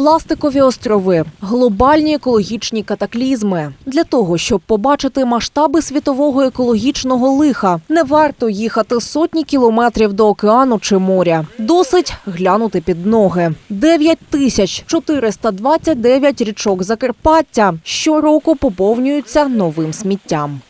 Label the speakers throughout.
Speaker 1: Пластикові острови, глобальні екологічні катаклізми. Для того, щоб побачити масштаби світового екологічного лиха, не варто їхати сотні кілометрів до океану чи моря. Досить глянути під ноги. 9 тисяч 429 річок Закарпаття щороку поповнюються новим сміттям.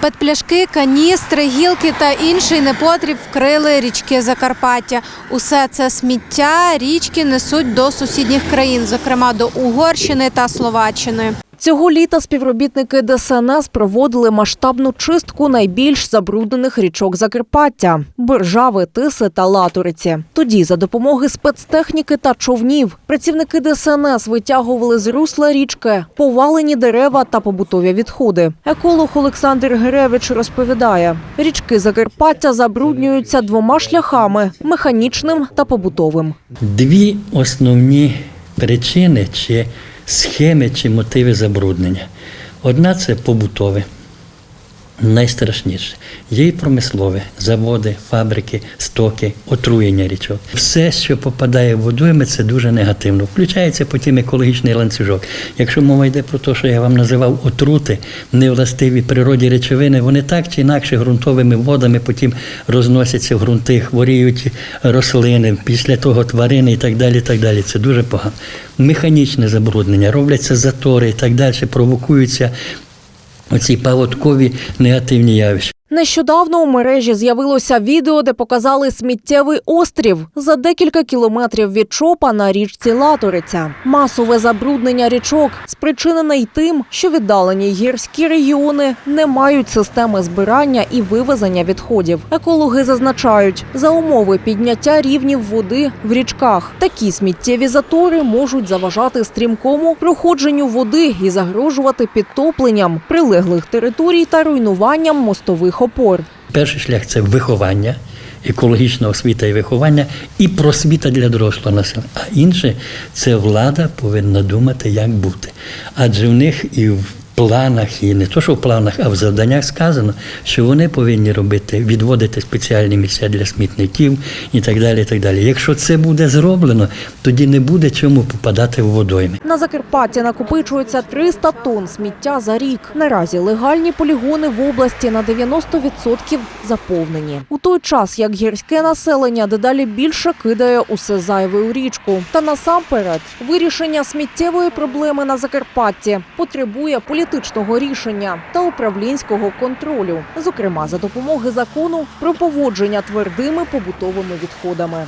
Speaker 2: Петпляшки, каністри, гілки та інший непотріб вкрили річки Закарпаття. Усе це сміття річки несуть до сусідніх країн, зокрема до Угорщини та Словаччини.
Speaker 1: Цього літа співробітники ДСНС проводили масштабну чистку найбільш забруднених річок Закарпаття – Боржави, Тиси та Латуриці. Тоді, за допомоги спецтехніки та човнів, працівники ДСНС витягували з русла річки повалені дерева та побутові відходи. Еколог Олександр Геревич розповідає, річки Закарпаття забруднюються двома шляхами – механічним та побутовим.
Speaker 3: Дві основні причини чи схеми чи мотиви забруднення. Одна це побутове, найстрашніше. Є і промислове, заводи, фабрики, стоки, отруєння річок. Все, що попадає в водойми, це дуже негативно. Включається потім екологічний ланцюжок. Якщо мова йде про те, що я вам називав отрути, невластиві природі речовини, вони так чи інакше ґрунтовими водами потім розносяться в ґрунти, хворіють рослини, після того тварини і так далі. Так далі. Це дуже погано. Механічне забруднення, робляться затори і так далі, провокуються оці паводкові негативні явища.
Speaker 1: Нещодавно у мережі з'явилося відео, де показали сміттєвий острів за декілька кілометрів від чопа на річці Латориця. Масове забруднення річок спричинене й тим, що віддалені гірські регіони не мають системи збирання і вивезення відходів. Екологи зазначають, за умови підняття рівнів води в річках такі сміттєві затори можуть заважати стрімкому проходженню води і загрожувати підтопленням прилеглих територій та руйнуванням мостових опор.
Speaker 3: Перший шлях це виховання, екологічна освіта і виховання, і просвіта для дорослого населення. А інше це влада повинна думати, як бути. Адже в них і в планах, і не то, що в планах, а в завданнях сказано, що вони повинні робити, відводити спеціальні місця для смітників і так далі. І так далі. Якщо це буде зроблено, тоді не буде чому попадати в водойми.
Speaker 1: На Закарпатті накопичується 300 тонн сміття за рік. Наразі легальні полігони в області на 90% заповнені. У той час, як гірське населення дедалі більше кидає усе зайве у річку. Та насамперед вирішення сміттєвої проблеми на Закарпатті потребує політичного рішення та управлінського контролю, зокрема за допомоги закону про поводження твердими побутовими відходами.